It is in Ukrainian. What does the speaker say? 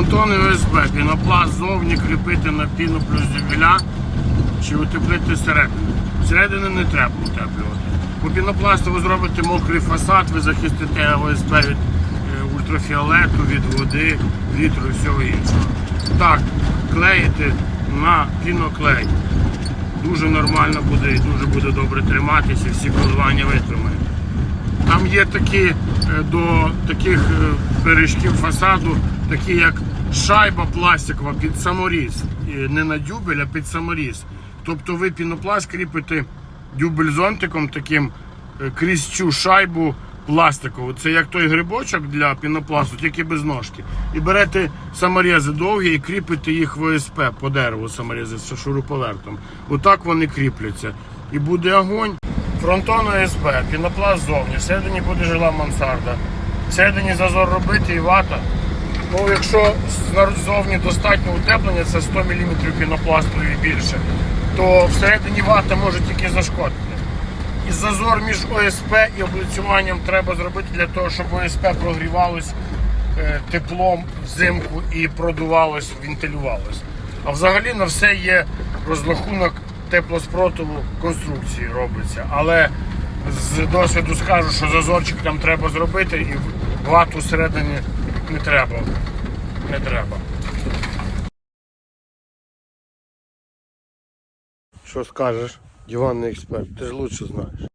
Фронтони ОСБ, пінопласт зовні кріпити на піну плюс дюбеля чи утеплити зсередини. Зсередини не треба утеплювати. По пінопласту ви зробите мокрий фасад, ви захистите ОСБ від е, ультрафіолету, від води, вітру і всього іншого. Так, клеїти на піноклей. Дуже нормально буде і дуже буде добре триматися, всі коливання витримає. Є такі е, до таких бережків фасаду, такі як шайба пластикова під саморіз. Не на дюбель, а під саморіз. Тобто ви пінопласт кріпите дюбель зонтиком таким е, крізь цю шайбу пластикову. Це як той грибочок для пінопласту, тільки без ножки. І берете саморези довгі і кріпите їх в ОСП по дереву саморези з шуруповертом. Отак вони кріпляться. І буде огонь. Фронтон ОСБ, пінопласт зовні, всередині буде жила мансарда. Всередині зазор робити і вата. Ну, якщо ззовні достатньо утеплення, це 100 мм пінопласту і більше, то всередині вата може тільки зашкодити. І зазор між ОСП і облицюванням треба зробити для того, щоб ОСП прогрівалось е, теплом взимку і продувалось, вентилювалось. А взагалі на все є розрахунок теплоспротиву конструкції робиться. Але з досвіду скажу, що зазорчик там треба зробити і вату всередині не треба. Не треба. Що скажеш, диванний експерт, ти ж лучше знаєш.